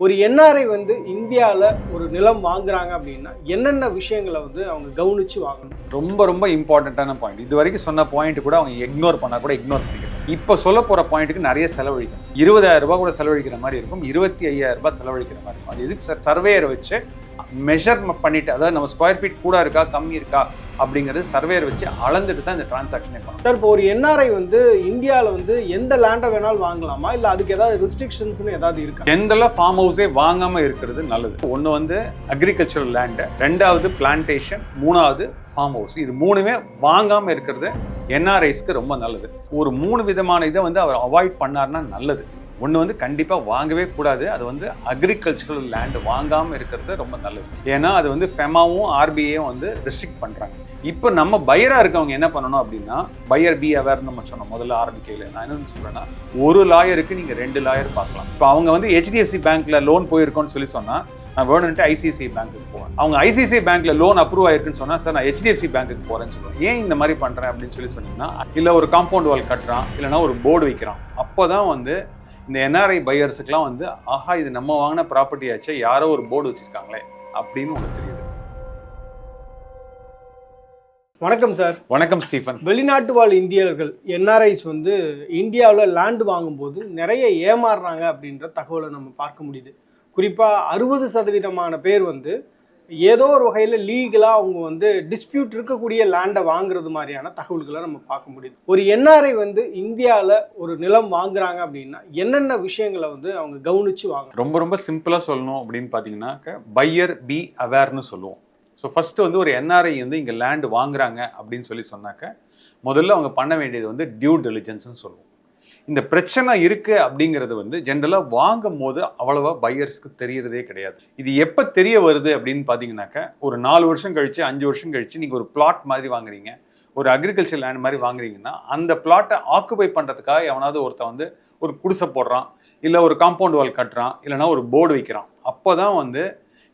ஒரு என்ஆர்ஐ வந்து இந்தியாவில் ஒரு நிலம் வாங்குறாங்க அப்படின்னா என்னென்ன விஷயங்களை வந்து அவங்க கவனிச்சு வாங்கணும்? ரொம்ப ரொம்ப இம்பார்ட்டண்ட்டான பாயிண்ட் இது வரைக்கும் சொன்ன பாயிண்ட் கூட அவங்க இக்னோர் பண்ணால் கூட இக்னோர் பண்ணிக்கணும் இப்போ சொல்ல போகிற பாயிண்ட்டுக்கு நிறைய செலவழிக்கும் இருபதாயிரம் ரூபாய் கூட செலவழிக்கிற மாதிரி இருக்கும். இருபத்தி ஐயாயிரம் ரூபாய் செலவழிக்கிற மாதிரி இருக்கும். அது எதுக்கு சர்வேயரை வச்சு மெஷர் பண்ணிட்டு அதாவது நம்ம ஸ்கொயர் ஃபீட் கூட இருக்கா கம்மி இருக்கா அப்படிங்கிறது சர்வேயர் வச்சு அளந்துட்டு தான் இந்த டிரான்சாக்ஷனே பண்ணணும். சார் இப்போ ஒரு என்ஆர்ஐ வந்து இந்தியாவில் வந்து எந்த லேண்டை வேணாலும் வாங்கலாமா? இல்லை அதுக்கு ஏதாவது ரெஸ்ட்ரிக்ஷன்ஸ்னு ஏதாவது இருக்கா? ஜென்ரலாக ஃபார்ம் ஹவுஸே வாங்காம இருக்கிறது நல்லது. ஒன்று வந்து அக்ரிகல்ச்சரல் லேண்டு ரெண்டாவது பிளான்டேஷன் மூணாவது ஃபார்ம் ஹவுஸ் இது மூணுமே வாங்காம இருக்கிறது என்ஆர்ஐஸ்க்கு ரொம்ப நல்லது. ஒரு மூணு விதமான இதை வந்து அவர் அவாய்ட் பண்ணாருன்னா நல்லது. ஒன்று வந்து கண்டிப்பாக வாங்கவே கூடாது. அது வந்து அக்ரிகல்ச்சரல் லேண்டு வாங்காமல் இருக்கிறது ரொம்ப நல்லது. ஏன்னா அது வந்து ஃபெமாவும் ஆர்பிஐயும் வந்து ரெஸ்ட்ரிக்ட் பண்ணுறாங்க இப்போ நம்ம பையராக இருக்கவங்க என்ன பண்ணணும் அப்படின்னா பையர் பி அவேர் நம்ம சொன்னோம். முதல்ல ஆரம்பிக்கையில். நான் என்ன சொல்கிறேன்னா ஒரு லாயருக்கு நீங்கள் ரெண்டு லாயர் பார்க்கலாம். இப்போ அவங்க வந்து ஹெச்டிஎஃப்சி பேங்க்கில் லோன் போயிருக்கோன்னு சொல்லி சொன்னால் நான் வேணும்ட்டு ஐசிஐசிஐ பேங்க்குக்கு போவேன். அவங்க ஐசிஐசிஐ பேங்க்ல லோன் அப்ரூவ் ஆயிருக்குன்னு சொன்னா சார் நான் ஹெச்டிஎஃப்சி பேங்க்குக்கு போறேன்னு சொல்லுவேன் ஏன் இந்த மாதிரி பண்றேன்? அப்படின்னு சொல்லி சொன்னீங்கன்னா இல்லை ஒரு காம்பவுண்ட் வால் கட்டுறான் இல்லைன்னா ஒரு போர்டு வைக்கிறான். அப்போதான் வந்து இந்த என்ஆர்ஐ பையர்ஸுக்குலாம் வந்து ஆஹா இது நம்ம வாங்கின ப்ராப்பர்ட்டி ஆச்சே யாரோ ஒரு போர்டு வச்சிருக்காங்களே அப்படின்னு உனக்கு தெரியுது. வணக்கம் சார் வணக்கம் ஸ்டீஃபன். வெளிநாட்டு வாழ் இந்தியர்கள் என்ஆர்ஐஸ் வந்து இந்தியாவில் லேண்டு வாங்கும்போது நிறைய ஏமாறுறாங்க அப்படின்ற தகவலை நம்ம பார்க்க முடியுது. குறிப்பாக அறுபது சதவீதமான பேர் வந்து ஏதோ ஒரு வகையில் லீகலாக அவங்க வந்து டிஸ்பியூட் இருக்கக்கூடிய லேண்டை வாங்குறது மாதிரியான தகவல்களை நம்ம பார்க்க முடியுது. ஒரு என்ஆர்ஐ வந்து இந்தியாவில் ஒரு நிலம் வாங்குறாங்க அப்படின்னா என்னென்ன விஷயங்களை வந்து அவங்க கவனிச்சு வாங்க ரொம்ப ரொம்ப சிம்பிளாக சொல்லணும் அப்படின்னு பார்த்தீங்கன்னாக்க பையர் பி அவேர்னு சொல்லுவோம். ஸோ ஃபஸ்ட்டு வந்து ஒரு என்ஆர்ஐ வந்து இங்கே லேண்டு வாங்குறாங்க அப்படின்னு சொல்லி சொன்னாக்க முதல்ல அவங்க பண்ண வேண்டியது வந்து டியூ டெலிஜென்ஸ்னு சொல்லுவோம். இந்த பிரச்சனை இருக்கு அப்படிங்கிறது வந்து ஜென்ரலாக வாங்கும் போது அவ்வளவா பையர்ஸ்க்கு தெரியறதே கிடையாது. இது எப்போ தெரிய வருது அப்படின்னு பார்த்தீங்கன்னாக்க ஒரு நாலு வருஷம் கழிச்சு அஞ்சு வருஷம் கழிச்சு நீங்கள் ஒரு பிளாட் மாதிரி வாங்குறீங்க. ஒரு அக்ரிகல்ச்சர் லேண்ட் மாதிரி வாங்குறீங்கன்னா அந்த பிளாட்டை ஆக்குபை பண்ணுறதுக்காக எவனாவது ஒருத்தன் வந்து ஒரு குடிசை போடுறான் இல்லை ஒரு காம்பவுண்ட் வால் கட்டுறான் இல்லைனா ஒரு போர்டு வைக்கிறான். அப்போ தான் வந்து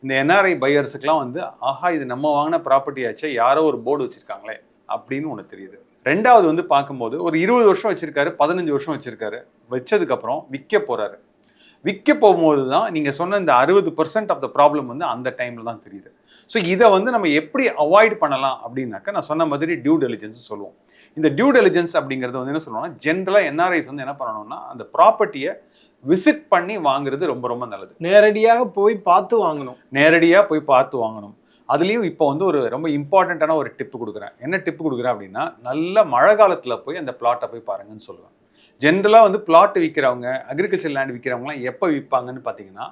இந்த என்ஆர்ஐ பையர்ஸுக்கெலாம் வந்து ஆஹா இது நம்ம வாங்கின ப்ராப்பர்ட்டி ஆச்சே யாரோ ஒரு போர்டு வச்சுருக்காங்களே அப்படின்னு ஒன்று தெரியுது. ரெண்டாவது வந்து பார்க்கும்போது ஒரு இருபது வருஷம் வச்சிருக்காரு பதினஞ்சு வருஷம் வச்சிருக்காரு. வச்சதுக்கப்புறம் விற்க போறாரு. விற்க போகும்போது தான் நீங்கள் சொன்ன இந்த அறுபது பர்சன்ட் ஆஃப் த ப்ராப்ளம் வந்து அந்த டைமில் தான் தெரியுது. ஸோ இதை வந்து நம்ம எப்படி அவாய்ட் பண்ணலாம் அப்படின்னாக்கா நான் சொன்ன மாதிரி டியூ டெலிஜென்ஸ் சொல்லுவோம். இந்த டியூ டெலிஜென்ஸ் அப்படிங்கிறது வந்து என்ன சொல்லுவோம்னா ஜென்ரலாக என்ஆர்ஐஸ் வந்து என்ன பண்ணணும்னா அந்த ப்ராப்பர்ட்டியை விசிட் பண்ணி வாங்குறது ரொம்ப ரொம்ப நல்லது. நேரடியாக போய் பார்த்து வாங்கணும். நேரடியாக போய் பார்த்து வாங்கணும். அதுலேயும் இப்போ வந்து ஒரு ரொம்ப இம்பார்ட்டண்ட்டான ஒரு டிப்பு கொடுக்குறேன். என்ன டிப்பு கொடுக்குறேன் அப்படின்னா நல்ல மழை காலத்தில் போய் அந்த பிளாட்டை போய் பாருங்கன்னு சொல்லுவேன். ஜென்ரலாக வந்து பிளாட் விற்கிறவங்க அக்ரிகல்ச்சர் லேண்ட் விற்கிறவங்களாம் எப்போ விற்பாங்கன்னு பார்த்தீங்கன்னா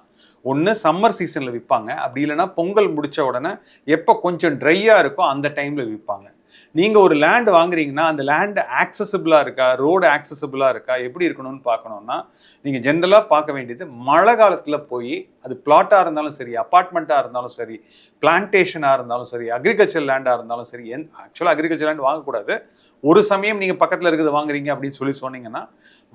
ஒன்று சம்மர் சீசனில் விற்பாங்க அப்படி இல்லைன்னா பொங்கல் முடித்த உடனே எப்போ கொஞ்சம் ட்ரையாக இருக்கோ அந்த டைமில் விற்பாங்க நீங்கள் ஒரு லேண்ட் வாங்குறீங்கன்னா அந்த லேண்டு ஆக்சசபிளாக இருக்கா? ரோடு ஆக்சசபிளாக இருக்கா? எப்படி இருக்கணும்னு பார்க்கணுன்னா நீங்கள் ஜென்ரலாக பார்க்க வேண்டியது மழை காலத்தில் போய் அது பிளாட்டாக இருந்தாலும் சரி அப்பார்ட்மெண்ட்டாக இருந்தாலும் சரி பிளான்டேஷனாக இருந்தாலும் சரி அக்ரிகல்ச்சர் லேண்டாக இருந்தாலும் சரி என் ஆக்சுவலாக அக்ரிகல்ச்சர் லேண்ட் வாங்கக்கூடாது. ஒரு சமயம் நீங்கள் பக்கத்தில் இருக்கிறது வாங்குறீங்க அப்படின்னு சொல்லி சொன்னீங்கன்னா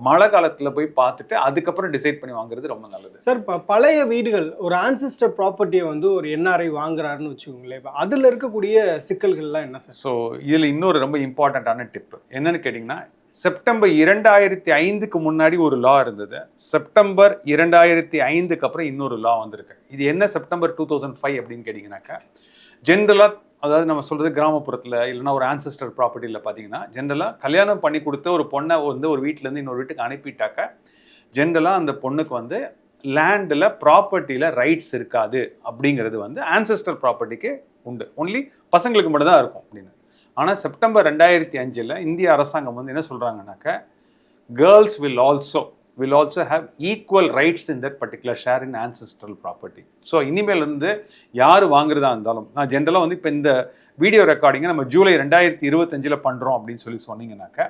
மழை காலத்தில் போய் பார்த்துட்டு அதுக்கப்புறம் டிசைட் பண்ணி வாங்குறது ரொம்ப நல்லது. சார் இப்போ பழைய வீடுகள் ஒரு ஆன்சிஸ்டர் ப்ராப்பர்ட்டியை வந்து ஒரு என்ஆர்ஐ வாங்குறாருன்னு வச்சுக்கோங்களேன். இப்போ அதில் இருக்கக்கூடிய சிக்கல்கள்லாம் என்ன சார் ஸோ இதில் இன்னொரு ரொம்ப இம்பார்ட்டண்ட்டான டிப் என்னன்னு கேட்டிங்கன்னா செப்டம்பர் இரண்டாயிரத்தி ஐந்துக்கு முன்னாடி ஒரு லா இருந்தது. செப்டம்பர் இரண்டாயிரத்தி ஐந்துக்கு அப்புறம் இன்னொரு லா வந்திருக்கு. இது என்ன செப்டம்பர் டூ தௌசண்ட் ஃபைவ் அப்படின்னு கேட்டிங்கனாக்கா ஜென்ரலாக அதாவது நம்ம சொல்கிறது கிராமப்புறத்தில் இல்லைன்னா ஒரு ஆன்சஸ்டர் ப்ராப்பர்ட்டியில் பார்த்தீங்கன்னா ஜென்ரலாக கல்யாணம் பண்ணி கொடுத்த ஒரு பொண்ணை வந்து ஒரு வீட்டிலேருந்து இன்னொரு வீட்டுக்கு அனுப்பிட்டாக்க ஜென்ரலாக அந்த பொண்ணுக்கு வந்து லேண்டில் ப்ராப்பர்ட்டியில் ரைட்ஸ் இருக்காது அப்படிங்கிறது வந்து ஆன்சஸ்டர் ப்ராப்பர்ட்டிக்கு உண்டு. ஒன்லி பசங்களுக்கு மட்டும்தான் இருக்கும் அப்படின்னு. ஆனால் செப்டம்பர் ரெண்டாயிரத்தி அஞ்சில் இந்திய அரசாங்கம் வந்து என்ன சொல்கிறாங்கனாக்க girls will also will also have equal rights in that particular share in ancestral property so இனிமேல் வந்து யார் வாங்குறதா இருந்தாலும் நான் ஜென்ரலாக வந்து இப்போ இந்த வீடியோ ரெக்கார்டிங்கை நம்ம ஜூலை ரெண்டாயிரத்தி இருபத்தஞ்சில் பண்ணுறோம் அப்படின்னு சொல்லி சொன்னீங்கன்னாக்க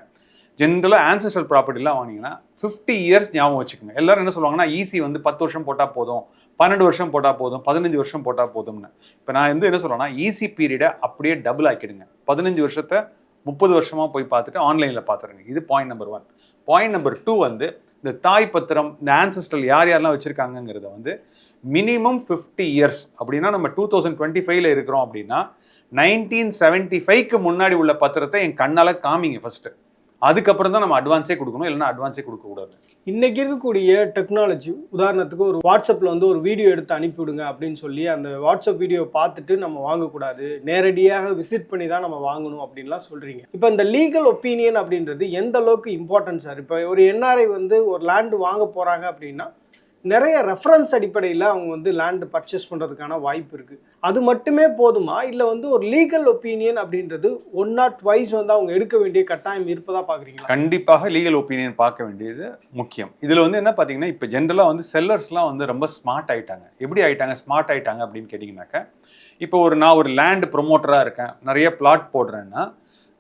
ஜென்ரலாக ஆன்சஸ்ட்ரல் ப்ராப்பர்ட்டிலாம் வாங்கினீங்கன்னா ஃபிஃப்டி இயர்ஸ் ஞாபகம் வச்சுக்கோங்க. எல்லாரும் என்ன சொல்லுவாங்கன்னா ஈஸி வந்து பத்து வருஷம் போட்டால் போதும் பன்னெண்டு வருஷம் போட்டால் போதும் பதினஞ்சு வருஷம் போட்டால் போதும்னு. இப்போ நான் வந்து என்ன சொல்கிறேன்னா ஈஸி பீரியடை அப்படியே டபுள் ஆக்கிடுங்க. பதினஞ்சு வருஷத்தை முப்பது வருஷமாக போய் பார்த்துட்டு ஆன்லைனில் பார்த்துருங்க. இது point number one point number two வந்து இந்த தாய் பத்திரம் இந்த ஆன்சஸ்டல் யார் யாரெல்லாம் வச்சுருக்காங்கங்கிறத வந்து மினிமம் ஃபிஃப்டி இயர்ஸ் அப்படின்னா நம்ம டூ தௌசண்ட் டுவெண்ட்டி ஃபைவ்ல இருக்கிறோம் அப்படின்னா நைன்டீன் செவன்ட்டி ஃபைவ்க்கு முன்னாடி உள்ள பத்திரத்தை என் கண்ணால் காமிங்க ஃபஸ்ட்டு அதுக்கப்புறம் தான் நம்ம அட்வான்ஸே கொடுக்கணும் இல்லைன்னா அட்வான்ஸே கொடுக்கக்கூடாது. இன்னைக்கு இருக்கக்கூடிய டெக்னாலஜி உதாரணத்துக்கு ஒரு வாட்ஸ்அப்பில் வந்து ஒரு வீடியோ எடுத்து அனுப்பிவிடுங்க அப்படின்னு சொல்லி அந்த வாட்ஸ்அப் வீடியோ பார்த்துட்டு நம்ம வாங்கக்கூடாது. நேரடியாக விசிட் பண்ணி தான் நம்ம வாங்கணும் அப்படின்லாம் சொல்கிறீங்க இப்போ இந்த லீகல் ஒப்பீனியன் அப்படின்றது எந்த அளவுக்கு இம்பார்ட்டன்ஸ் சார் இப்போ ஒரு என்ஆர்ஐ வந்து ஒரு லேண்டு வாங்க போகிறாங்க அப்படின்னா நிறைய ரெஃபரன்ஸ் அடிப்படையில் அவங்க வந்து லேண்டு பர்ச்சேஸ் பண்ணுறதுக்கான வாய்ப்பு இருக்குது அது மட்டுமே போதுமா? இல்லை வந்து ஒரு லீகல் ஒப்பீனியன் அப்படின்றது ஒன் நாட் வைஸ் வந்து அவங்க எடுக்க வேண்டிய கட்டாயம் இருப்பதா பார்க்குறீங்களா கண்டிப்பாக லீகல் ஒப்பீனியன் பார்க்க வேண்டியது முக்கியம். இதில் வந்து என்ன பார்த்தீங்கன்னா இப்போ ஜென்ரலாக வந்து செல்லர்ஸ்லாம் வந்து ரொம்ப ஸ்மார்ட் ஆகிட்டாங்க எப்படி ஆகிட்டாங்க ஸ்மார்ட் ஆகிட்டாங்க அப்படின்னு கேட்டிங்கனாக்கா இப்போ ஒரு நான் ஒரு லேண்ட் ப்ரொமோட்டராக இருக்கேன் நிறைய பிளாட் போடுறேன்னா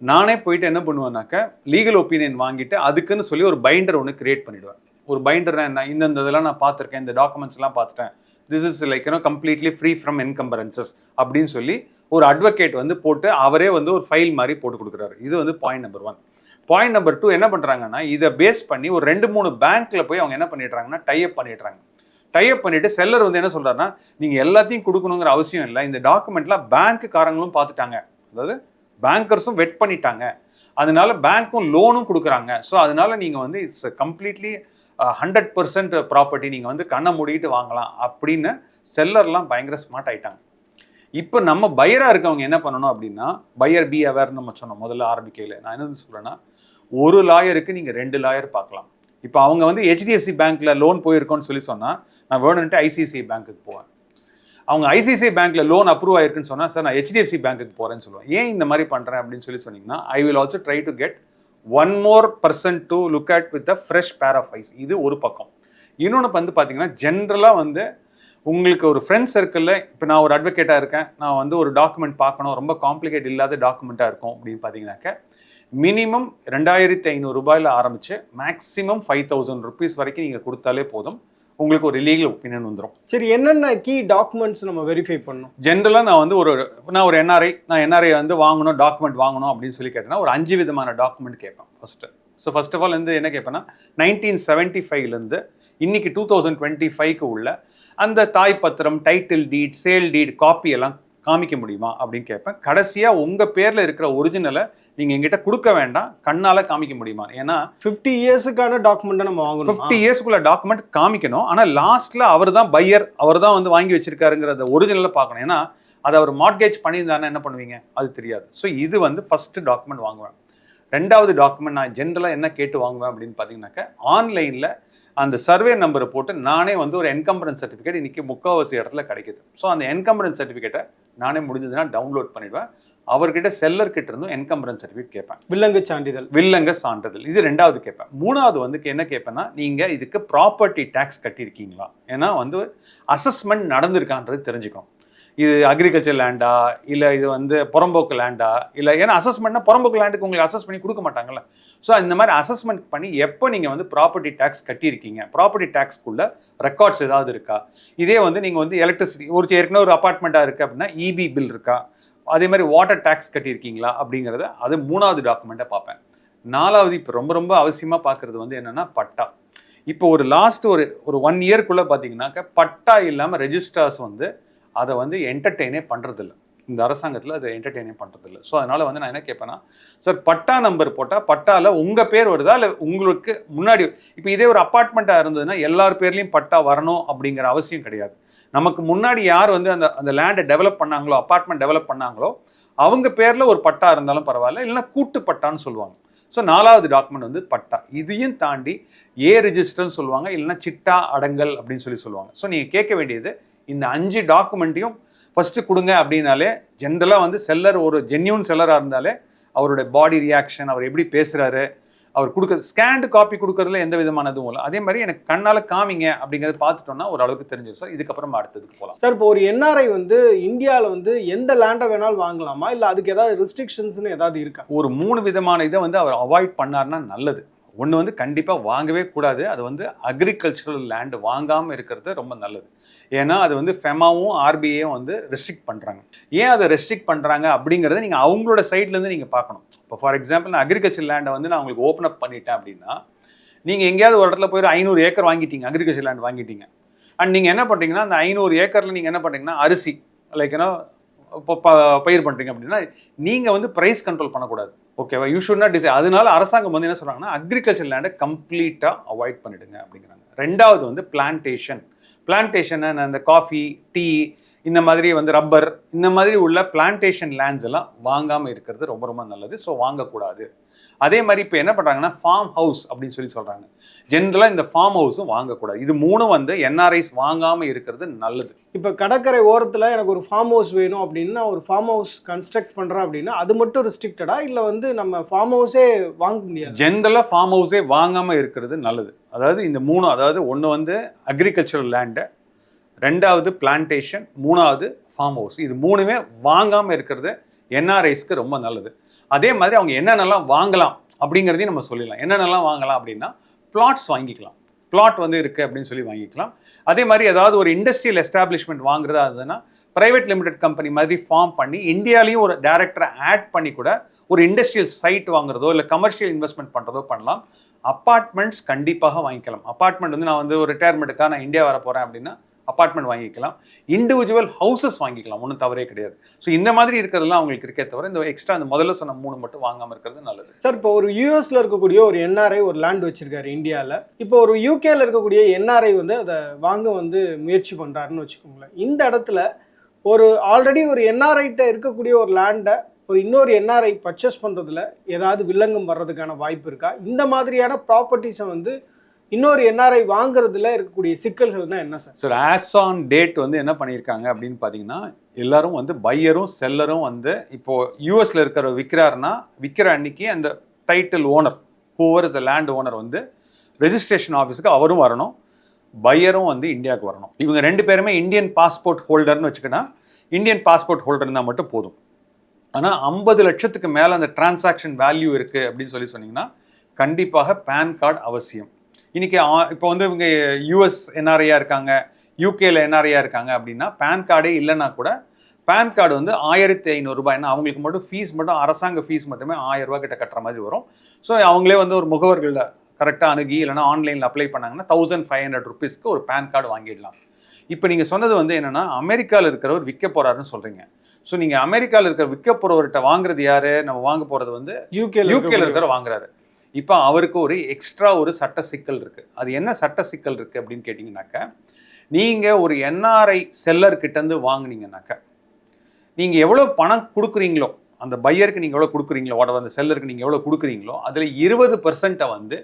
நானே போயிட்டு என்ன பண்ணுவேன்னாக்கா லீகல் ஒப்பீனியன் வாங்கிட்டு அதுக்குன்னு சொல்லி ஒரு பைண்டர் ஒன்று கிரியேட் பண்ணிவிடுவேன் ஒரு பைண்டர் என்ன இந்தந்த இதெல்லாம் நான் பார்த்துருக்கேன் இந்த டாக்குமெண்ட்ஸ்லாம் பார்த்துட்டேன். This is like you know completely free from encumbrances அப்படின்னு சொல்லி ஒரு அட்வொகேட் வந்து போட்டு அவரே வந்து ஒரு ஃபைல் மாதிரி போட்டு கொடுக்குறாரு. இது வந்து point number one point number two என்ன பண்ணுறாங்கன்னா இதை பேஸ் பண்ணி ஒரு ரெண்டு மூணு பேங்க்ல போய் அவங்க என்ன பண்ணிடுறாங்கன்னா டைப் பண்ணிடுறாங்க. டைப் பண்ணிட்டு செல்லர் வந்து என்ன சொல்கிறாருன்னா நீங்கள் எல்லாத்தையும் கொடுக்கணுங்கிற அவசியம் இல்லை. இந்த டாக்குமெண்ட்லாம் பேங்க்குக்காரங்களும் பார்த்துட்டாங்க. அதாவது பேங்கர்ஸும் வெட் பண்ணிட்டாங்க. அதனால பேங்க்கும் லோனும் கொடுக்குறாங்க. ஸோ அதனால நீங்கள் வந்து it's completely hundred percent property நீங்கள் வந்து கண்ணை மூடிட்டு வாங்கலாம் அப்படின்னு செல்லர்லாம் பயங்கர ஸ்மார்ட் ஆயிட்டாங்க. இப்போ நம்ம பையராக இருக்கவங்க என்ன பண்ணணும் அப்படின்னா பையர் பி அவேர்னு நம்ம சொன்னோம் முதல்ல ஆரம்பிக்கையில். நான் என்ன சொல்கிறேன்னா ஒரு லாயருக்கு நீங்கள் ரெண்டு லாயர் பார்க்கலாம். இப்போ அவங்க வந்து ஹெச்டிஎஃப்சி பேங்க்கில் லோன் போயிருக்கோன்னு சொல்லி சொன்னால் நான் வேணும்ட்டு ஐசிஐசிஐ பேங்க்குக்கு போவேன். அவங்க ஐசிஐசிஐ பேங்க்கில் லோன் அப்ரூவ் ஆயிருக்குன்னு சொன்னால் சார் நான் ஹெச்டிஎஃப்சி பேங்க்குக்கு போகிறேன்னு சொல்லுவேன். ஏன் இந்த மாதிரி பண்ணுறேன் அப்படின்னு சொல்லி சொன்னீங்கன்னா I will also try to get one more person to look at with a fresh pair of eyes இது ஒரு பக்கம். இன்னொன்று வந்து பார்த்தீங்கன்னா ஜென்ரலாக வந்து உங்களுக்கு ஒரு ஃப்ரெண்ட்ஸ் சர்க்கிளில் இப்போ நான் ஒரு அட்வொகேட்டாக இருக்கேன். நான் வந்து ஒரு டாக்குமெண்ட் பார்க்கணும். ரொம்ப காம்ப்ளிகேட் இல்லாத டாக்குமெண்ட்டாக இருக்கும் அப்படின்னு பார்த்தீங்கன்னாக்க மினிமம் ரெண்டாயிரத்தி ஐநூறு ரூபாயில் ஆரம்பித்து மேக்ஸிமம் ஃபைவ் தௌசண்ட் ருபீஸ் வரைக்கும் நீங்கள் கொடுத்தாலே போதும். உங்களுக்கு ஒரு லீகல் ஒப்பீனியன் வந்துடும் சரி என்னென்ன கீ டாக்குமெண்ட்ஸ் நம்ம வெரிஃபை பண்ணணும்? ஜென்ரலாக நான் வந்து ஒரு நான் ஒரு என்ஆர்ஐ நான் என்ஆர்ஐ வந்து வாங்கணும் டாக்குமெண்ட் வாங்கணும் அப்படின்னு சொல்லி கேட்டேன்னா ஒரு அஞ்சு விதமான டாக்குமெண்ட் கேட்பேன் first so first of all வந்து என்ன கேட்பேன்னா நைன்டீன் செவன்ட்டி ஃபைவ்லேருந்து இன்னைக்கு டூ தௌசண்ட் டுவெண்ட்டி ஃபைவ்க்கு உள்ள அந்த தாய் பத்திரம் title deed sale deed copy எல்லாம் காமிக்க முடியுமா அப்படின்னு கேட்பேன். கடைசியாக உங்கள் பேரில் இருக்கிற ஒரிஜினலை நீங்கள் எங்கிட்ட கொடுக்க வேண்டாம். கண்ணால் காமிக்க முடியுமா? ஏன்னா ஃபிஃப்டி இயர்ஸுக்கான டாக்குமெண்ட்டை நம்ம வாங்கணும். ஃபிஃப்டி இயர்ஸ்க்குள்ள டாக்குமெண்ட் காமிக்கணும். ஆனால் லாஸ்ட்ல அவர் தான் பையர் அவர் தான் வந்து வாங்கி வச்சிருக்காருங்கிறத ஒரிஜினலாக பார்க்கணும். ஏன்னா அதை அவர் மார்கேஜ் பண்ணியிருந்தானே என்ன பண்ணுவீங்க? அது தெரியாது. ஸோ இது வந்து ஃபர்ஸ்ட் டாக்குமெண்ட் வாங்குவேன். ரெண்டாவது டாக்குமெண்ட் நான் ஜென்ரலாக என்ன கேட்டு வாங்குவேன் அப்படின்னு பார்த்தீங்கன்னாக்க ஆன்லைனில் அந்த சர்வே நம்பரை போட்டு நானே வந்து ஒரு என்கம்பரன்ஸ் சர்டிஃபிகேட் இன்னைக்கு முக்கால்வாசி இடத்துல கிடைக்குது. ஸோ அந்த என்கம்பரன்ஸ் சர்டிஃபிகேட்டை நானே முடிஞ்சதுன்னா டவுன்லோட் பண்ணிடுவேன். அவர்கிட்ட செல்லர் கிட்ட இருந்தும் என்கம்பரன்ஸ் சர்டிஃபிகேட் கேட்பேன். வில்லங்க சான்றிதழ். வில்லங்க சான்றிதழ். இது ரெண்டாவது கேட்பேன். மூணாவது வந்து என்ன கேட்பேன்னா நீங்க இதுக்கு ப்ராப்பர்ட்டி டேக்ஸ் கட்டியிருக்கீங்களா? ஏன்னா வந்து அசஸ்மெண்ட் நடந்திருக்கான்றது தெரிஞ்சுக்கணும். இது அக்ரிகல்ச்சர் லேண்டா இல்லை இது வந்து புறம்போக்கு லேண்டா இல்லை ஏன்னா அசஸ்மெண்ட்னா புறம்போக்கு லேண்டுக்கு உங்களுக்கு அசஸ் பண்ணி கொடுக்க மாட்டாங்கல்ல. ஸோ இந்த மாதிரி அசஸ்மெண்ட் பண்ணி எப்போ நீங்கள் வந்து ப்ராப்பர்ட்டி டேக்ஸ் கட்டியிருக்கீங்க? ப்ராப்பர்ட்டி டேக்ஸ்க்குள்ள ரெக்கார்ட்ஸ் ஏதாவது இருக்கா? இதே வந்து நீங்கள் வந்து எலக்ட்ரிசிட்டி ஒரு ஏற்கனவே ஒரு அப்பார்ட்மெண்ட்டாக இருக்குது அப்படின்னா இபி பில் இருக்கா? அதே மாதிரி வாட்டர் டேக்ஸ் கட்டியிருக்கீங்களா அப்படிங்கிறத அது மூணாவது டாக்குமெண்ட்டை பார்ப்பேன். நாலாவது இப்போ ரொம்ப ரொம்ப அவசியமாக பார்க்குறது வந்து என்னென்னா பட்டா. இப்போ ஒரு லாஸ்ட் ஒரு ஒரு ஒன் இயர்க்குள்ளே பார்த்தீங்கன்னாக்க பட்டா இல்லாமல் ரெஜிஸ்டர்ஸ் வந்து அதை வந்து என்டர்டெயினே பண்ணுறதில்ல இந்த அரசாங்கத்தில் அதை என்டர்டெயினே பண்ணுறதில்ல ஸோ அதனால் வந்து நான் என்ன கேட்பேன்னா சார் பட்டா நம்பர் போட்டால் பட்டாவில் உங்கள் பேர் வருதா? இல்லை உங்களுக்கு முன்னாடி இப்போ இதே ஒரு அப்பார்ட்மெண்ட்டாக இருந்ததுன்னா எல்லார் பேர்லேயும் பட்டா வரணும் அப்படிங்கிற அவசியம் கிடையாது. நமக்கு முன்னாடி யார் வந்து அந்த அந்த லேண்டை டெவலப் பண்ணாங்களோ அப்பார்ட்மெண்ட் டெவலப் பண்ணாங்களோ அவங்க பேரில் ஒரு பட்டா இருந்தாலும் பரவாயில்ல. இல்லைன்னா கூட்டு பட்டான்னு சொல்லுவாங்க. ஸோ நாலாவது டாக்குமெண்ட் வந்து பட்டா. இதையும் தாண்டி ஏ ரிஜிஸ்டர்னு சொல்லுவாங்க. இல்லைன்னா சிட்டா அடங்கல் அப்படின்னு சொல்லி சொல்லுவாங்க. ஸோ நீங்கள் கேட்க வேண்டியது இந்த அஞ்சு டாக்குமெண்ட்டையும் ஃபஸ்ட்டு கொடுங்க அப்படின்னாலே ஜென்ரலாக வந்து செல்லர் ஒரு ஜென்யூன் செல்லராக இருந்தாலே அவருடைய பாடி ரியாக்ஷன் அவர் எப்படி பேசுகிறாரு அவர் கொடுக்குறது ஸ்கேண்டு காப்பி கொடுக்கறதுல எந்த விதமான இதுவும் இல்லை. அதே மாதிரி எனக்கு கண்ணால் காமிங்க அப்படிங்கிறத பார்த்துட்டோம்னா ஓரளவுக்கு தெரிஞ்சிடும் சார் இதுக்கப்புறம் அடுத்ததுக்கு போகலாம் சார் இப்போ ஒரு என்ஆர்ஐ வந்து இந்தியாவில் வந்து எந்த லேண்டை வேணாலும் வாங்கலாமா? இல்லை அதுக்கு ஏதாவது ரெஸ்ட்ரிக்ஷன்ஸ்னு ஏதாவது இருக்கா? ஒரு மூணு விதமான இதை வந்து அவர் அவாய்ட் பண்ணார்னா நல்லது. ஒன்று வந்து கண்டிப்பாக வாங்கவே கூடாது. அது வந்து அக்ரிகல்ச்சரல் லேண்டு வாங்காமல் இருக்கிறது ரொம்ப நல்லது. ஏன்னா அது வந்து ஃபெமாவும் ஆர்பிஐயும் வந்து ரெஸ்ட்ரிக்ட் பண்ணுறாங்க ஏன் அதை ரெஸ்ட்ரிக்ட் பண்ணுறாங்க அப்படிங்கிறத நீங்கள் அவங்களோட சைட்லேருந்து நீங்கள் பார்க்கணும். இப்போ ஃபார் எக்ஸாம்பிள் நான் அக்ரிகல்ச்சர் லேண்டை வந்து நான் உங்களுக்கு ஓப்பன் அப் பண்ணிட்டேன் அப்படின்னா நீங்கள் எங்கேயாவது ஒரு இடத்துல போய் ஐநூறு ஏக்கர் வாங்கிட்டீங்க அக்ரிகல்ச்சர் லேண்ட் வாங்கிட்டீங்க. அண்ட் நீங்கள் என்ன பண்ணுறீங்கன்னா அந்த ஐநூறு ஏக்கரில் நீங்கள் என்ன பண்ணுறீங்கன்னா அரிசி லைக் ஏன்னா இப்போ ப பயிர் பண்ணுறீங்க அப்படின்னா நீங்கள் வந்து ப்ரைஸ் கண்ட்ரோல் பண்ணக்கூடாது. ஓகேவா யூ ஷுட் நாட் டிசைட் அதனால அரசாங்கம் வந்து என்ன சொல்கிறாங்கன்னா அக்ரிகல்ச்சர் லேண்டை கம்ப்ளீட்டாக அவாய்ட் பண்ணிடுங்க அப்படிங்கிறாங்க. ரெண்டாவது வந்து பிளான்டேஷன் பிளான்டேஷன் அந்த காஃபி டீ இந்த மாதிரி வந்து ரப்பர் இந்த மாதிரி உள்ள பிளான்டேஷன் லேண்ட்ஸ் எல்லாம் வாங்காமல் இருக்கிறது ரொம்ப ரொம்ப நல்லது. ஸோ வாங்கக்கூடாது. அதே மாதிரி இப்போ என்ன பண்ணுறாங்கன்னா ஃபார்ம் ஹவுஸ் அப்படின்னு சொல்லி சொல்கிறாங்க ஜென்ரலாக இந்த ஃபார்ம் ஹவுஸும் வாங்கக்கூடாது. இது மூணும் வந்து என்ஆர்ஐஸ் வாங்காமல் இருக்கிறது நல்லது. இப்போ கடற்கரை ஓரத்தில் எனக்கு ஒரு ஃபார்ம் ஹவுஸ் வேணும் அப்படின்னு ஒரு ஃபார்ம் ஹவுஸ் கன்ஸ்ட்ரக்ட் பண்ணுறேன் அப்படின்னா அது மட்டும் ரெஸ்ட்ரிக்டடா இல்லை வந்து நம்ம ஃபார்ம் ஹவுஸே வாங்க முடியாது? ஜென்ரலாக ஃபார்ம் ஹவுஸே வாங்காமல் இருக்கிறது நல்லது. அதாவது இந்த மூணு அதாவது ஒன்று வந்து அக்ரிகல்ச்சரல் லேண்டு ரெண்டாவது பிளான்டேஷன் மூணாவது ஃபார்ம் ஹவுஸ் இது மூணுமே வாங்காமல் இருக்கிறது என்ஆர்ஐஸ்க்கு ரொம்ப நல்லது. அதே மாதிரி அவங்க என்னென்னலாம் வாங்கலாம் அப்படிங்கிறதையும் நம்ம சொல்லிடலாம். என்னென்னலாம் வாங்கலாம் அப்படின்னா பிளாட்ஸ் வாங்கிக்கலாம். பிளாட் வந்து இருக்குது அப்படின்னு சொல்லி வாங்கிக்கலாம். அதே மாதிரி ஏதாவது ஒரு இண்டஸ்ட்ரியல் எஸ்டாப்ளிஷ்மெண்ட் வாங்குறதா இருந்ததுன்னா ப்ரைவேட் லிமிடெட் கம்பெனி மாதிரி ஃபார்ம் பண்ணி இந்தியாலையும் ஒரு டேரக்டரை ஆட் பண்ணி கூட ஒரு இண்டஸ்ட்ரியல் சைட் வாங்குறதோ இல்லை கமர்ஷியல் இன்வெஸ்ட்மெண்ட் பண்ணுறதோ பண்ணலாம். அப்பார்ட்மெண்ட்ஸ் கண்டிப்பாக வாங்கிக்கலாம். அப்பார்ட்மெண்ட் வந்து நான் வந்து ஒரு ரிட்டையர்மெண்ட்டுக்காக நான் இந்தியா வர போகிறேன் அப்படின்னா அப்பார்ட்மெண்ட் வாங்கிக்கலாம். இண்டிவிஜுவல் ஹவுசஸ் வாங்கிக்கலாம். ஒன்றும் தவறே கிடையாது. ஸோ இந்த மாதிரி இருக்கிறதெல்லாம் அவங்களுக்கு இருக்கே தவிர இந்த எக்ஸ்ட்ரா அந்த முதல்ல சொன்ன மூணு மட்டும் வாங்காமல் இருக்கிறது நல்லது. சார் இப்போ ஒரு யூஎஸ்ல இருக்கக்கூடிய ஒரு என்ஆர்ஐ ஒரு லேண்ட் வச்சிருக்காரு இந்தியாவில் இப்போ ஒரு யூகேல இருக்கக்கூடிய என்ஆர்ஐ வந்து அதை வாங்க வந்து முயற்சி பண்ணுறாருன்னு வச்சுக்கோங்களேன். இந்த இடத்துல ஒரு ஆல்ரெடி ஒரு என்ஆர்ஐட்ட இருக்கக்கூடிய ஒரு லேண்டை ஒரு இன்னொரு என்ஆர்ஐ பர்ச்சேஸ் பண்ணுறதுல ஏதாவது வில்லங்கம் வர்றதுக்கான வாய்ப்பு இருக்கா? இந்த மாதிரியான ப்ராப்பர்ட்டிஸை வந்து இன்னொரு என்ஆர்ஐ வாங்குறதுல இருக்கக்கூடிய சிக்கல்கள் தான் என்ன sir? Sir as on date வந்து என்ன பண்ணியிருக்காங்க அப்படின்னு பார்த்தீங்கன்னா எல்லாரும் வந்து பையரும் செல்லரும் வந்து இப்போ யூஎஸ்ல இருக்கிற விற்கிறாருன்னா விற்கிற அன்னைக்கு அந்த title owner whoever is the land owner வந்து ரெஜிஸ்ட்ரேஷன் ஆஃபீஸுக்கு அவரும் வரணும் பையரும் வந்து இந்தியாவுக்கு வரணும். இவங்க ரெண்டு பேருமே இந்தியன் பாஸ்போர்ட் ஹோல்டர்னு வச்சுக்கிட்டா இந்தியன் பாஸ்போர்ட் ஹோல்டர் இருந்தால் மட்டும் போதும். ஆனால் ஐம்பது லட்சத்துக்கு மேலே அந்த டிரான்சாக்ஷன் வேல்யூ இருக்குது அப்படின்னு சொல்லி சொன்னீங்கன்னா கண்டிப்பாக பேன் கார்டு அவசியம். இன்னைக்கு ஆ- இப்போ வந்து இவங்க யூஎஸ் என்ஆர்ஐயா இருக்காங்க யூகேல என்ஆர்ஐயா இருக்காங்க அப்படின்னா பேன் கார்டே இல்லைன்னா கூட பேன் கார்டு வந்து ஆயிரத்தி ஐநூறுரூபா ஏன்னா அவங்களுக்கு மட்டும் ஃபீஸ் மட்டும் அரசாங்க ஃபீஸ் மட்டுமே ஆயிரம் ரூபாய் கிட்ட கட்டுற மாதிரி வரும். ஸோ அவங்களே வந்து ஒரு முகவர்களில் கரெக்டாக அணுகி இல்லைனா ஆன்லைனில் அப்ளை பண்ணாங்கன்னா தௌசண்ட் ஃபைவ் ஹண்ட்ரட் ருபீஸ்க்கு ஒரு பேன் கார்டு வாங்கிடலாம். இப்போ நீங்கள் சொன்னது வந்து என்னென்னா அமெரிக்காவில் இருக்கிறவர் விற்க போகிறாருன்னு சொல்கிறீங்க ஸோ நீங்கள் அமெரிக்காவில் இருக்கிற விற்க போகிறவர்கிட்ட வாங்குறது யாரு? நம்ம வாங்க போகிறது வந்து யூகேல யூகேல இருக்கிற வாங்குறாரு. இப்போ அவருக்கு ஒரு எக்ஸ்ட்ரா ஒரு சட்ட சிக்கல் இருக்குது அது என்ன சட்ட சிக்கல் இருக்குது அப்படின்னு கேட்டிங்கனாக்கா நீங்கள் ஒரு என்ஆர்ஐ செல்லர் கிட்ட நீங்கள் எவ்வளோ பணம் கொடுக்குறீங்களோ அந்த பையருக்கு நீங்கள் எவ்வளோ கொடுக்குறீங்களோ உடனே அந்த செல்லருக்கு நீங்கள் எவ்வளோ கொடுக்குறீங்களோ அதில் இருபது பெர்சென்ட்டை வந்து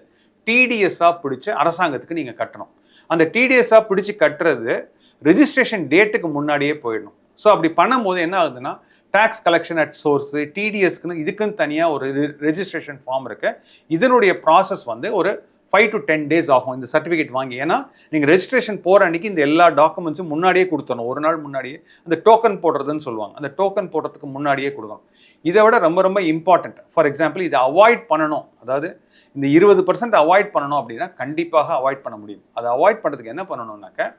டிடிஎஸ்ஸாக பிடிச்சி அரசாங்கத்துக்கு நீங்கள் கட்டணும். அந்த டிடிஎஸ்ஸாக பிடிச்சி கட்டுறது ரிஜிஸ்ட்ரேஷன் டேட்டுக்கு முன்னாடியே போயிடணும். ஸோ அப்படி பண்ணும்போது என்ன ஆகுதுன்னா டேக்ஸ் கலெக்ஷன் அட் சோர்ஸு டிடிஎஸ்க்குன்னு இதுக்குன்னு தனியாக ஒரு ரெஜிஸ்ட்ரேஷன் ஃபார்ம் இருக்குது இதனுடைய ப்ராசஸ் வந்து ஒரு ஃபைவ் டு டென் டேஸ் ஆகும் இந்த சர்டிஃபிகேட் வாங்கி. ஏன்னா நீங்கள் ரெஜிஸ்ட்ரேஷன் போகிற அன்னைக்கு இந்த எல்லா டாக்குமெண்ட்ஸும் முன்னாடியே கொடுத்தணும் ஒரு நாள் முன்னாடியே. அந்த டோக்கன் போடுறதுன்னு சொல்லுவாங்க. அந்த டோக்கன் போடுறதுக்கு முன்னாடியே கொடுக்கணும். இதை விட ரொம்ப ரொம்ப இம்பார்ட்டண்ட் ஃபார் எக்ஸாம்பிள் இதை அவாய்ட் பண்ணணும். அதாவது இந்த இருபது பர்சன்ட் அவாய்ட் பண்ணணும் அப்படின்னா கண்டிப்பாக அவாய்ட் பண்ண முடியும். அதை அவாய்ட் பண்ணுறதுக்கு என்ன பண்ணணும்னாக்க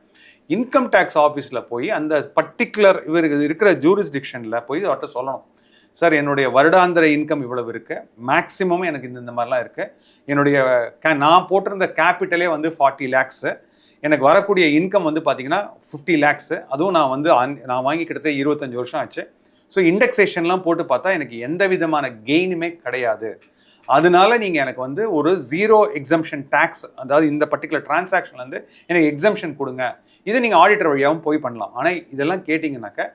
இன்கம் டேக்ஸ் ஆஃபீஸில் போய் அந்த பர்டிகுலர் இவருக்கு இருக்கிற ஜூரிஸ்டிக்ஷனில் போய் அவர்கிட்ட சொல்லணும். சார் என்னுடைய வருடாந்திர இன்கம் இவ்வளவு இருக்கு. மேக்ஸிமம் எனக்கு இந்த இந்த மாதிரிலாம் இருக்குது என்னுடைய கே நான் போட்டிருந்த கேபிட்டலே வந்து ஃபார்ட்டி லேக்ஸு எனக்கு வரக்கூடிய இன்கம் வந்து பார்த்தீங்கன்னா ஃபிஃப்டி லேக்ஸு அதுவும் நான் வந்து un- நான் வாங்கி கிட்டத்தட்ட இருபத்தஞ்சி வருஷம் ஆச்சு. ஸோ இண்டெக்ஸேஷன்லாம் போட்டு பார்த்தா எனக்கு எந்த விதமான கெயினுமே கிடையாது. அதனால நீங்கள் எனக்கு வந்து ஒரு ஜீரோ எக்ஸம்ஷன் டேக்ஸ் அதாவது இந்த பர்டிகுலர் டிரான்சாக்ஷன்லேருந்து எனக்கு எக்ஸம்ஷன் கொடுங்க. இதை நீங்கள் ஆடிட்டர் வழியாகவும் போய் பண்ணலாம். ஆனால் இதெல்லாம் கேட்டிங்கனாக்க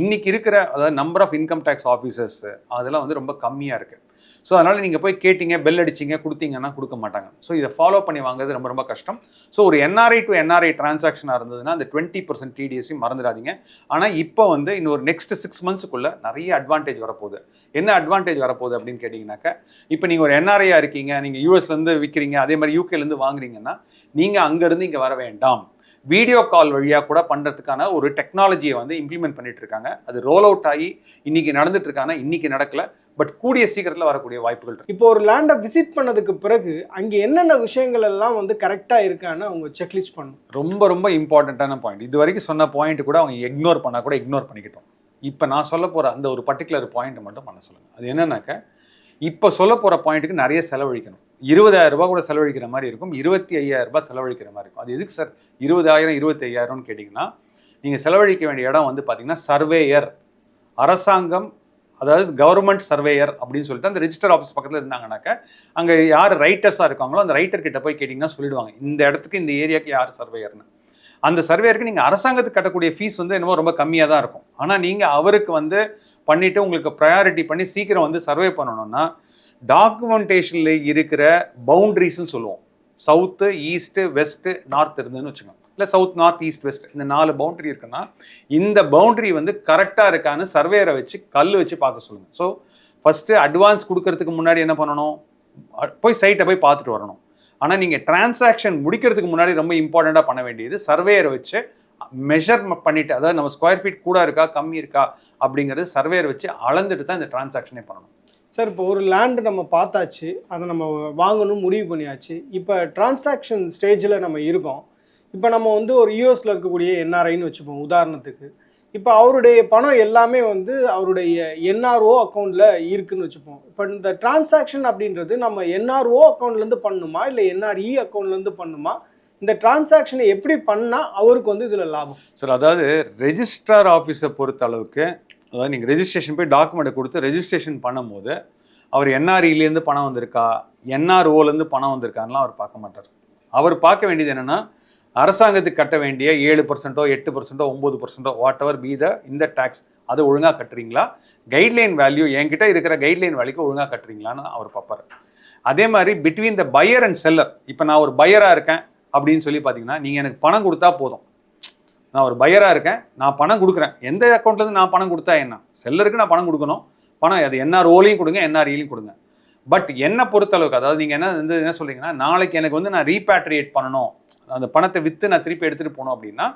இன்னைக்கு இருக்கிற அதாவது number of income tax officers அதெல்லாம் வந்து ரொம்ப கம்மியாக இருக்குது ஸோ அதனால் நீங்கள் போய் கேட்டிங்க பெல் அடிச்சிங்க கொடுத்தீங்கன்னா கொடுக்க மாட்டாங்க. ஸோ இதை ஃபாலோ பண்ணி வாங்குறது ரொம்ப ரொம்ப கஷ்டம். ஸோ ஒரு என்ஆர்ஐ டு என்ஆர்ஐ டிரான்சாக்ஷனாக இருந்ததுன்னா அந்த டுவெண்ட்டி பர்சன்ட் டிடிஎஸையும் மறந்துடாதீங்க. ஆனால் இப்போ வந்து இன்னொரு நெக்ஸ்ட் சிக்ஸ் மந்த்ஸுக்குள்ளே நிறைய அட்வான்டேஜ் வரப்போகுது. என்ன அட்வான்டேஜ் வரப்போகுது அப்படின்னு கேட்டிங்கனாக்கா இப்போ நீங்கள் ஒரு என்ஆர்ஐயாக இருக்கீங்க நீங்கள் யூஎஸ்லேருந்து விற்கிறீங்க அதே மாதிரி யூகேலேருந்து வாங்குறீங்கன்னா நீங்கள் அங்கேருந்து இங்கே வர வேண்டாம். வீடியோ கால் வழியாக கூட பண்ணுறதுக்கான ஒரு டெக்னாலஜியை வந்து இம்ப்ளிமெண்ட் பண்ணிட்டு இருக்காங்க அது ரோல் அவுட் ஆகி இன்னைக்கு நடந்துட்டு இருக்காங்க இன்னைக்கு நடக்கல. பட் கூடிய சீக்கிரத்தில் வரக்கூடிய வாய்ப்புகள் இருக்கு. இப்போ ஒரு லேண்டை விசிட் பண்ணதுக்கு பிறகு அங்கே என்னென்ன விஷயங்கள் எல்லாம் வந்து கரெக்டாக இருக்கான்னு அவங்க செக்லிஸ்ட் பண்ணணும். ரொம்ப ரொம்ப இம்பார்ட்டண்ட்டான பாயிண்ட் இது வரைக்கும் சொன்ன பாயிண்ட் கூட அவங்க இக்னோர் பண்ணால் கூட இக்னோர் பண்ணிக்கிட்டோம். இப்போ நான் சொல்ல போகிற அந்த ஒரு பர்டிகுலர் பாயிண்ட் மட்டும் பண்ண சொல்லுங்கள் அது என்னன்னாக்க இப்போ சொல்ல போகிற பாயிண்ட்டுக்கு நிறைய செலவழிக்கணும். இருபதாயிரம் ரூபாய் கூட செலவழிக்கிற மாதிரி இருக்கும். இருபத்தி ஐயாயிரம் ரூபாய் செலவழிக்கிற மாதிரி இருக்கும். அது எதுக்கு சார்? இருபதாயிரம் இருபத்தி ஐயாயிரம்னு கேட்டிங்கன்னா நீங்கள் செலவழிக்க வேண்டிய இடம் வந்து பார்த்தீங்கன்னா சர்வேயர். அரசாங்கம் அதாவது கவர்மெண்ட் சர்வேயர் அப்படின்னு சொல்லிட்டு அந்த ரிஜிஸ்டர் ஆஃபீஸ் பக்கத்தில் இருந்தாங்கனாக்க அங்கே யார் ரைட்டர்ஸாக இருக்காங்களோ அந்த ரைட்டர் கிட்ட போய் கேட்டிங்கன்னா சொல்லிடுவாங்க இந்த இடத்துக்கு இந்த ஏரியாவுக்கு யார் சர்வேயர்னு. அந்த சர்வேயருக்கு நீங்கள் அரசாங்கத்துக்கு கட்டக்கூடிய ஃபீஸ் வந்து என்னமோ ரொம்ப கம்மியாக தான் இருக்கும். ஆனால் நீங்கள் அவருக்கு வந்து பண்ணிவிட்டு உங்களுக்கு ப்ரையாரிட்டி பண்ணி சீக்கிரம் வந்து சர்வே பண்ணணும்னா டாக்குமெண்டேஷனில் இருக்கிற பவுண்ட்ரிஸ்னு சொல்லுவோம். சவுத்து ஈஸ்ட்டு வெஸ்ட்டு நார்த் இருந்ததுன்னு வச்சுக்கோங்க. இல்லை சவுத் நார்த் ஈஸ்ட் வெஸ்ட் இந்த நாலு பவுண்டரி இருக்குன்னா இந்த பவுண்டரி வந்து கரெக்டாக இருக்கான்னு சர்வேயரை வச்சு கல் வச்சு பார்க்க சொல்லுங்கள் ஸோ ஃபஸ்ட்டு அட்வான்ஸ் கொடுக்கறதுக்கு முன்னாடி என்ன பண்ணணும்? போய் சைட்டை போய் பார்த்துட்டு வரணும். ஆனால் நீங்கள் டிரான்சாக்ஷன் முடிக்கிறதுக்கு முன்னாடி ரொம்ப இம்பார்ட்டண்ட்டாக பண்ண வேண்டியது சர்வேயரை வச்சு மெஷர் பண்ணிவிட்டு அதாவது நம்ம ஸ்கொயர் ஃபீட் கூட இருக்கா கம்மி இருக்கா அப்படிங்கிறது சர்வேயர் வச்சு அளந்துட்டு தான் இந்த டிரான்சாக்ஷனே பண்ணணும். சார் இப்போ ஒரு லேண்டு நம்ம பார்த்தாச்சு அதை நம்ம வாங்கணும் முடிவு பண்ணியாச்சு. இப்போ டிரான்சாக்ஷன் ஸ்டேஜில் நம்ம இருக்கோம். இப்போ நம்ம வந்து ஒரு யூஎஸில் இருக்கக்கூடிய என்ஆர்ஐன்னு வச்சுப்போம் உதாரணத்துக்கு. இப்போ அவருடைய பணம் எல்லாமே வந்து அவருடைய என்ஆர்ஓ அக்கௌண்ட்டில் இருக்குன்னு வச்சுப்போம். இப்போ இந்த டிரான்சாக்ஷன் அப்படின்றது நம்ம என்ஆர்ஓ அக்கௌண்ட்லேருந்து பண்ணணுமா இல்லை என்ஆர்இ அக்கௌண்ட்லேருந்து பண்ணுமா? இந்த டிரான்சாக்ஷனை எப்படி பண்ணால் அவருக்கு வந்து இதில் லாபம்? சார் அதாவது ரெஜிஸ்ட்ரார் ஆஃபீஸை பொறுத்த அளவுக்கு அதாவது நீங்கள் ரெஜிஸ்ட்ரேஷன் போய் டாக்குமெண்ட் கொடுத்து ரெஜிஸ்ட்ரேஷன் பண்ணும்போது அவர் என்ஆர்இலேருந்து பணம் வந்திருக்கா? என்ஆர்ஓலேருந்து பணம் வந்திருக்கான்லாம் அவர் பார்க்க மாட்டார். அவர் பார்க்க வேண்டியது என்னென்னா அரசாங்கத்துக்கு கட்ட வேண்டிய ஏழு பர்சன்ட்டோ எட்டு பர்சன்ட்டோ ஒம்பது பர்சன்ட்டோ வாட் எவர் பி த இந்த டேக்ஸ் அது ஒழுங்காக கட்டுறீங்களா? கைட்லைன் வேல்யூ என்கிட்ட இருக்கிற கைட்லைன் வேல்யூக்கு ஒழுங்காக கட்டுறீங்களான்னு அவர் பார்ப்பார். அதே மாதிரி between the buyer and seller இப்போ நான் ஒரு பையராக இருக்கேன் அப்படின்னு சொல்லி பார்த்தீங்கன்னா நீங்கள் எனக்கு பணம் கொடுத்தா போதும். நான் ஒரு பையராக இருக்கேன் நான் பணம் கொடுக்குறேன். எந்த அக்கௌண்ட்லேருந்து நான் பணம் கொடுத்தா என்ன? செல்லருக்கு நான் பணம் கொடுக்கணும். பணம் அது என்ஆர்ஓலையும் கொடுங்க என்ஆர்இலையும் கொடுங்க. பட் என்னை பொறுத்தளவுக்கு அதாவது நீங்கள் என்ன வந்து என்ன சொல்கிறீங்கன்னா நாளைக்கு எனக்கு வந்து நான் ரீபேட்ரியேட் பண்ணணும். அந்த பணத்தை விற்று நான் திருப்பி எடுத்துகிட்டு போகணும் அப்படின்னா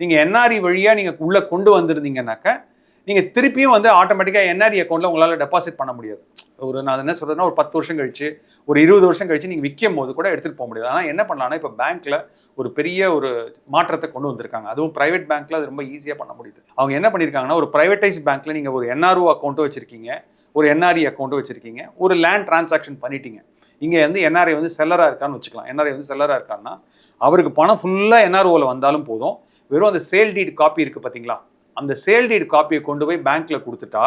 நீங்கள் என்ஆர்இ வழியாக நீங்கள் உள்ளே கொண்டு வந்திருந்தீங்கன்னாக்க நீங்கள் திருப்பியும் வந்து ஆட்டோமேட்டிக்காக என்ஆர்இ அக்கௌண்ட்டில் உங்களால் டெபாசிட் பண்ண முடியாது. ஒரு நான் என்ன சொல்கிறேன்னா ஒரு பத்து வருஷம் கழிச்சு ஒரு இருபது வருஷம் கழிச்சு நீங்கள் விற்கும் போது கூட எடுத்துகிட்டு போக முடியாது. ஆனால் என்ன பண்ணலாம்னா இப்போ பேங்க்கில் ஒரு பெரிய ஒரு மாற்றத்தை கொண்டு வந்திருக்காங்க. அதுவும் ப்ரைவேட் பேங்க்கில் அது ரொம்ப ஈஸியாக பண்ண முடியுது. அவங்க என்ன பண்ணியிருக்காங்கன்னா ஒரு ப்ரைவேட்டைஸ் பேங்க்கில் நீங்கள் ஒரு என்ஆர்ஓ அக்கௌண்ட்டும் வச்சுருக்கீங்க. ஒரு என்ஆர்இ அக்கௌண்ட்டும் வச்சுருக்கீங்க. ஒரு லேண்ட் டிரான்சாக்ஷன் பண்ணிட்டீங்க. இங்கே வந்து என்ஆர்ஐ வந்து செல்லராக இருக்கான்னு வச்சுக்கலாம். என்ஆர்ஐ வந்து செல்லராக இருக்கான்னா அவருக்கு பணம் ஃபுல்லாக என்ஆர்ஓவில் வந்தாலும் போதும். வெறும் அந்த சேல் டீட் காப்பி இருக்குது பார்த்தீங்களா அந்த சேல் டீட் காப்பியை கொண்டு போய் பேங்க்கில் கொடுத்துட்டா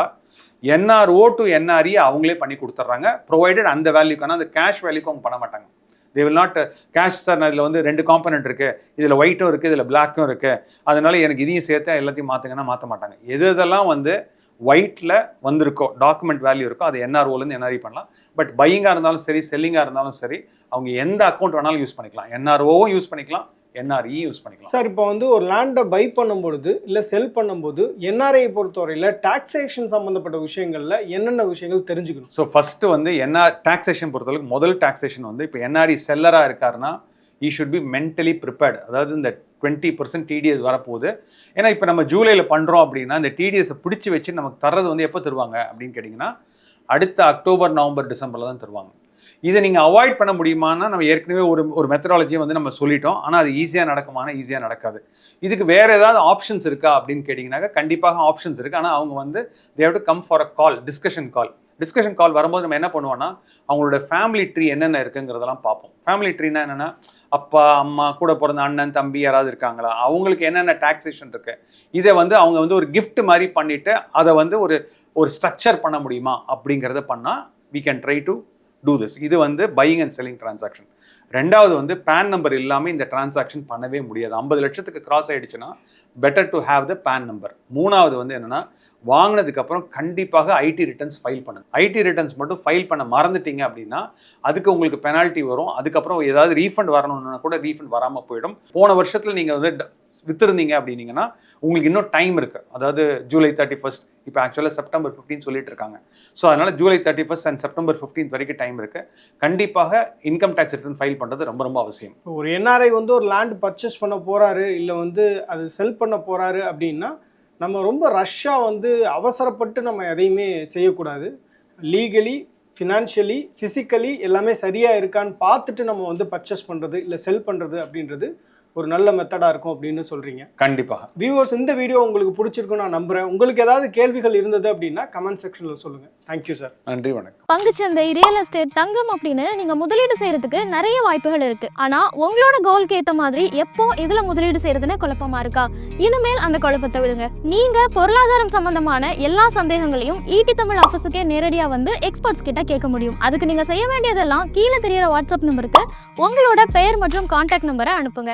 என்ஆர்ஓ டு என்ஆர்இ அவங்களே பண்ணி கொடுத்துட்றாங்க. ப்ரொவைடட் அந்த வேல்யூக்கான அந்த கேஷ் வேல்யூக்கு அவங்க பண்ண மாட்டாங்க. They will not cash sir இதில் வந்து ரெண்டு காம்பனண்ட் இருக்குது இதில் ஒயிட்டும் இருக்குது இதில் பிளாக்கும் இருக்குது அதனால எனக்கு இதையும் சேர்த்து எல்லாத்தையும் மாற்றுங்கன்னா மாற்ற மாட்டாங்க. எது இதெல்லாம் வந்து ஒயிட்டில் வந்திருக்கோ டாக்குமெண்ட் வேல்யூ இருக்கோ அது என்ஆர்ஓலேருந்து என்ஆர்இ பண்ணலாம். பட் பையிங்காக இருந்தாலும் சரி செல்லிங்காக இருந்தாலும் சரி அவங்க எந்த அக்கௌண்ட் வேணாலும் யூஸ் பண்ணிக்கலாம். என்ஆர்ஓவும் யூஸ் பண்ணிக்கலாம். என்ஆர்இ யூஸ் பண்ணிக்கலாம். சார் இப்போ வந்து ஒரு லேண்டை பை பண்ணும்பொழுது இல்லை செல் பண்ணும்போது என்ஆர்ஐ பொறுத்தவரையில் டாக்ஸேஷன் சம்மந்தப்பட்ட விஷயங்களில் என்னென்ன விஷயங்கள் தெரிஞ்சுக்கணும்? ஸோ ஃபஸ்ட்டு வந்து என்ஆர் டாக்ஸேஷன் பொறுத்தளவுக்கு முதல் டாக்ஸேஷன் வந்து இப்போ என்ஆர்இ செல்லராக இருக்காருன்னா he should be mentally prepared அதாவது இந்த டுவெண்ட்டி பர்சன்ட் டிடிஎஸ் வரப்போகுது. ஏன்னா இப்போ நம்ம ஜூலையில் பண்ணுறோம் அப்படின்னா இந்த டிடிஎஸை பிடிச்சி வச்சு நமக்கு தர்றது வந்து எப்போ தருவாங்க அப்படின்னு கேட்டிங்கன்னா அடுத்த அக்டோபர் நவம்பர் டிசம்பரில் தான் தருவாங்க. இதை நீங்கள் அவாய்ட் பண்ண முடியுமான்னா நம்ம ஏற்கனவே ஒரு ஒரு மெத்தடாலஜியை வந்து நம்ம சொல்லிட்டோம். ஆனால் அது ஈஸியாக நடக்குமானா ஈஸியாக நடக்காது. இதுக்கு வேறு ஏதாவது ஆப்ஷன்ஸ் இருக்கா அப்படின்னு கேட்டிங்கனாக்கா கண்டிப்பாக ஆப்ஷன்ஸ் இருக்குது ஆனால் அவங்க வந்து they've to come for a call discussion call discussion call வரும்போது நம்ம என்ன பண்ணுவோம்னா அவங்களோட ஃபேமிலி ட்ரீ என்னென்ன இருக்குங்கிறதெல்லாம் பார்ப்போம். ஃபேமிலி ட்ரீனா என்னென்னா அப்பா அம்மா கூட பிறந்த அண்ணன் தம்பி யாராவது இருக்காங்களா? அவங்களுக்கு என்னென்ன டாக்ஸேஷன் இருக்கு? இதை வந்து அவங்க வந்து ஒரு கிஃப்ட் மாதிரி பண்ணிட்டு அதை வந்து ஒரு ஒரு ஸ்ட்ரக்சர் பண்ண முடியுமா அப்படிங்கிறத பண்ணால் we can try to do this இது வந்து பையிங் அண்ட் செல்லிங் டிரான்சாக்ஷன் ரெண்டாவது வந்து பேன் நம்பர் இல்லாமல் இந்த டிரான்சாக்ஷன் பண்ணவே முடியாது. ஐம்பது லட்சத்துக்கு கிராஸ் ஆயிடுச்சுன்னா better to have the PAN number மூணாவது வந்து என்னன்னா வாங்கினதுக்கப்புறம் கண்டிப்பாக ஐடி ரிட்டர்ன்ஸ் ஃபைல் பண்ணுங்க. ஐடி ரிட்டர்ன்ஸ் மட்டும் ஃபைல் பண்ண மறந்துட்டீங்க அப்படின்னா அதுக்கு உங்களுக்கு பெனால்ட்டி வரும். அதுக்கப்புறம் ஏதாவது ரீஃபண்ட் வரணும்னா கூட ரீஃபண்ட் வராமல் போயிடும். போன வருஷத்தில் நீங்கள் வந்து வித்துருந்தீங்க அப்படின்னீங்கன்னா உங்களுக்கு இன்னும் டைம் இருக்குது அதாவது ஜூலை தேர்ட்டி ஃபர்ஸ்ட் இப்போ ஆக்சுவலாக செப்டம்பர் 15 சொல்லிட்டு இருக்காங்க. ஸோ அதனால் July thirty first and September 15 வரைக்கும் டைம் இருக்குது கண்டிப்பாக இன்கம் டேக்ஸ் ரிட்டர்ன் ஃபைல் பண்ணுறது ரொம்ப ரொம்ப அவசியம். ஒரு என்ஆர்ஐ வந்து ஒரு லேண்ட் பர்ச்சேஸ் பண்ண போகிறாரு இல்லை வந்து அது செல் பண்ண போகிறாரு அப்படின்னா நம்ம ரொம்ப ரஷ்ஷாக வந்து அவசரப்பட்டு நம்ம எதையுமே செய்யக்கூடாது. லீகலி ஃபினான்ஷியலி ஃபிசிக்கலி எல்லாமே சரியாக இருக்கான்னு பார்த்துட்டு நம்ம வந்து பர்ச்சேஸ் பண்ணுறது இல்லை செல் பண்ணுறது அப்படின்றது ஒரு நல்ல மெத்தடா இருக்கும் அப்படின்னு சொல்றீங்க. கண்டிப்பாக வியூவர்ஸ் இந்த வீடியோ உங்களுக்கு பிடிச்சிருக்கும் நான் நம்புறேன். உங்களுக்கு ஏதாவது கேள்விகள் இருந்தது அப்படின்னா கமெண்ட் செக்ஷன்ல சொல்லுங்க. தேங்க்யூ சார் நன்றி வணக்கம். பங்குச்சந்தை ரியல் எஸ்டேட் தங்கம் அப்படின்னு நீங்க முதலீடு செய்யறதுக்கு நிறைய வாய்ப்புகள் இருக்கு. ஆனா உங்களோட கோல்க்கு ஏத்த மாதிரி எப்போ இதுல முதலீடு செய்யறதுன்னு குழப்பமா இருக்கா? இனிமேல் அந்த குழப்பத்தை விடுங்க. நீங்க பொருளாதாரம் சம்பந்தமான எல்லா சந்தேகங்களையும் ஈடி தமிழ் ஆஃபீஸுக்கே நேரடியா வந்து எக்ஸ்பர்ட்ஸ் கிட்ட கேட்க முடியும். அதுக்கு நீங்க செய்ய வேண்டியதெல்லாம் கீழே தெரியற வாட்ஸ்அப் நம்பருக்கு உங்களோட பெயர் மற்றும் கான்டாக்ட் நம்பரை அனுப்புங்க.